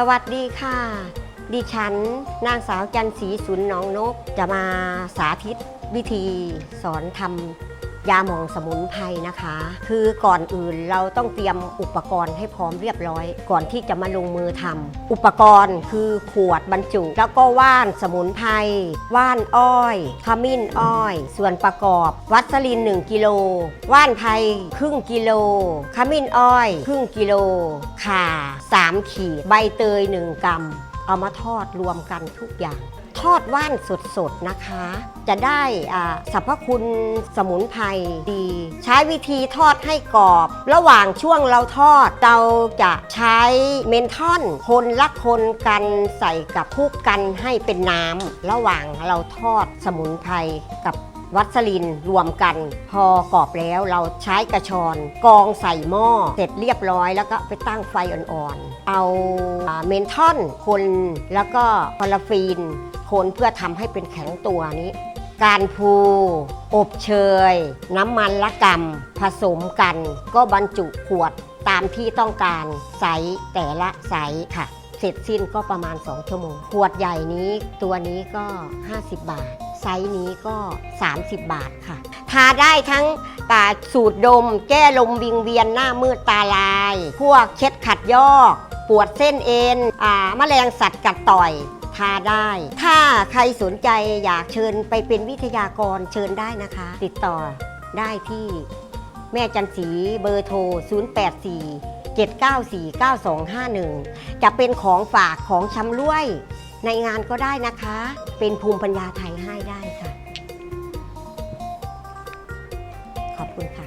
สวัสดีค่ะ ดิฉันนางสาวจันศรีสุนหนองนก จะมาสาธิตวิธีสอนทำ ยาหมองสมุนไพรนะคะ คือก่อนอื่นเราต้องเตรียมอุปกรณ์ให้พร้อมเรียบร้อย ก่อนที่จะมาลงมือทำอุปกรณ์คือขวดบรรจุ แล้วก็ว่านสมุนไพรว่านอ้อยขมิ้นอ้อย ส่วนประกอบ วัสลิน 1 กิโล ว่านไพรครึ่งกิโลขมิ้นอ้อย ครึ่งกิโลข่า3 ขีด ใบเตย 1กรัมเอามาทอดรวมกันทุกอย่าง ทอดว่านสดๆนะคะ จะได้สรรพคุณสมุนไพรดี ใช้วิธีทอดให้กรอบ ระหว่างช่วงเราทอดเราจะใช้เมนทอนคนละคนกันใส่กับคุกกันให้เป็นน้ำระหว่างเราทอดสมุนไพรกับวัสลินรวมกัน พอกรอบแล้วเราใช้กระชอนกองใส่หม้อเสร็จเรียบร้อยแล้วก็ไปตั้งไฟอ่อนๆ เอาอ่าเมนทอนคนแล้วก็พาราฟีน คนเพื่อทำให้เป็นแข็งตัวนี้ การพูอบเชย น้ำมันละกำผสมกัน ก็บรรจุขวดตามที่ต้องการไซส์แต่ละไซส์ค่ะ เสร็จสิ้นก็ประมาณ 2 ชั่วโมง ขวดใหญ่นี้ตัวนี้ก็ 50 บาท ไซส์นี้ก็ 30 บาทค่ะ ทาได้ทั้งตาสูดดม แก้ลมวิงเวียนหน้ามืดตาลาย พวกเช็ดขัดยอก ปวดเส้นเอ็นแมลงสัตว์กัดต่อย พาได้ ถ้าใครสนใจอยากเชิญไปเป็นวิทยากรเชิญได้นะคะ ติดต่อได้ที่แม่จันสีเบอร์โทร 084 794 9251 จะเป็นของฝากของชำร่วย ในงานก็ได้นะคะ เป็นภูมิปัญญาไทยให้ได้ค่ะ ขอบคุณค่ะ